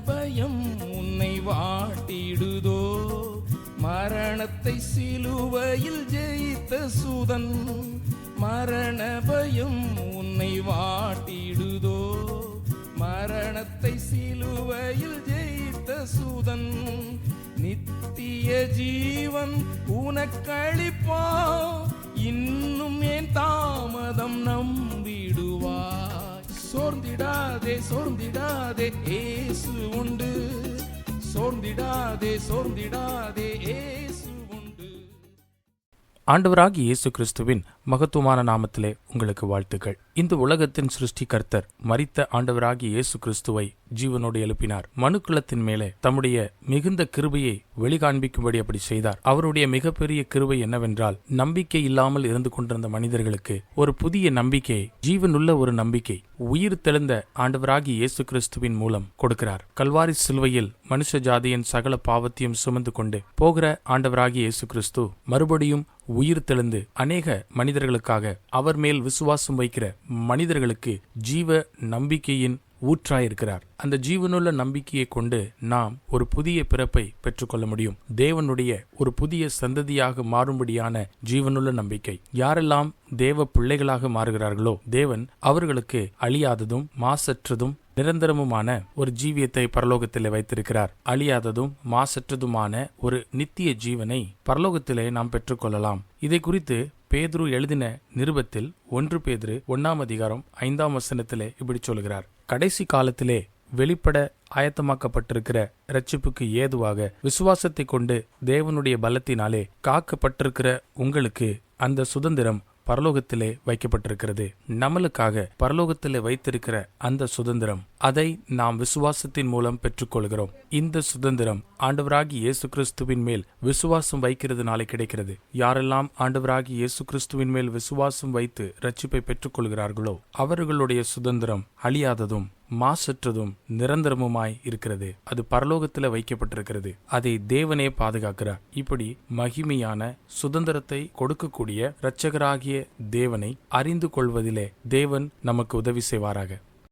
பயம் உன்னை வாட்டிடுதோ? மரணத்தை சிலுவையில் ஜெயித்த சுதன் மரண பயம் உன்னை வாட்டிடுதோ? மரணத்தை சிலுவையில் ஜெயித்த சுதன் நித்திய ஜீவன் உனக்களிப்பான் சோர்ந்திடாதே சோர்ந்திடாதே ஏசு உண்டு. சோர்ந்திடாதே சோர்ந்திடாதே ஏசு உண்டு. ஆண்டவராகி இயேசு கிறிஸ்துவின் மகத்துவமான நாமத்திலே உங்களுக்கு வாழ்த்துக்கள். இந்த உலகத்தின் சிருஷ்டிகர்த்தர் மறித்த ஆண்டவராகி இயேசு கிறிஸ்துவை ஜீவனோடு எழுப்பினார். மனுக்குலத்தின் மேலே தம்முடைய மிகுந்த கிருபையை வெளிகாண்பிக்கும்படி அப்படி செய்தார். அவருடைய மிகப்பெரிய கிருபை என்னவென்றால் நம்பிக்கை இல்லாமல் இருந்து கொண்டிருந்த மனிதர்களுக்கு ஒரு புதிய நம்பிக்கை ஜீவனுள்ள ஒரு நம்பிக்கை உயிர் தெளிந்த ஆண்டவராகி இயேசு கிறிஸ்துவின் மூலம் கொடுக்கிறார். கல்வாரி சிலுவையில் மனுஷ ஜாதியின் சகல பாவத்தையும் சுமந்து கொண்டு போகிற ஆண்டவராகி இயேசு கிறிஸ்து மறுபடியும் உயிர் தெளிந்து அநேக மனிதர்களுக்காக அவர் மேல் விசுவாசம் வைக்கிற மனிதர்களுக்கு ஜீவ நம்பிக்கையின் ஊற்றாயிருக்கிறார். அந்த ஜீவனுள்ள நம்பிக்கையை கொண்டு நாம் ஒரு புதிய பிறப்பை பெற்றுக்கொள்ள முடியும். தேவனுடைய ஒரு புதிய சந்ததியாக மாறும்படியான ஜீவனுள்ள நம்பிக்கை. யாரெல்லாம் தேவ பிள்ளைகளாக மாறுகிறார்களோ தேவன் அவர்களுக்கு அழியாததும் மாசற்றதும் நிரந்தரமுமான ஒரு ஜீவியத்தை பரலோகத்திலே வைத்திருக்கிறார். அழியாததும் மாசற்றதுமான ஒரு நித்திய ஜீவனை பரலோகத்திலே நாம் பெற்றுக்கொள்ளலாம். இதை குறித்து பேதுரு எழுதின நிருபத்தில் ஒன்று பேதுரு ஒன்னாம் அதிகாரம் ஐந்தாம் வசனத்திலே இப்படி சொல்கிறார். கடைசி காலத்திலே வெளிப்பட ஆயத்தமாக்கப்பட்டிருக்கிற இரட்சிப்புக்கு ஏதுவாக விசுவாசத்தை கொண்டு தேவனுடைய பலத்தினாலே காக்கப்பட்டிருக்கிற உங்களுக்கு அந்த சுதந்திரம் பரலோகத்திலே வைக்கப்பட்டிருக்கிறது. நம்மளுக்காக பரலோகத்திலே வைத்திருக்கிற அந்த சுதந்திரம் அதை நாம் விசுவாசத்தின் மூலம் பெற்றுக்கொள்கிறோம். இந்த சுதந்திரம் ஆண்டவராகி இயேசு கிறிஸ்துவின் மேல் விசுவாசம் வைக்கிறதுனாலே கிடைக்கிறது. யாரெல்லாம் ஆண்டவராகி இயேசு கிறிஸ்துவின் மேல் விசுவாசம் வைத்து ரட்சிப்பை பெற்றுக்கொள்கிறார்களோ அவர்களுடைய சுதந்திரம் அழியாததும் மாசற்றதும் நிரந்தரமுமாய் இருக்கிறது. அது பரலோகத்தில் வைக்கப்பட்டிருக்கிறது. அதை தேவனே பாதுகாக்கிறார். இப்படி மகிமையான சுதந்திரத்தை கொடுக்கக்கூடிய இரட்சகராகிய தேவனை அறிந்து கொள்வதிலே தேவன் நமக்கு உதவி செய்வாராக.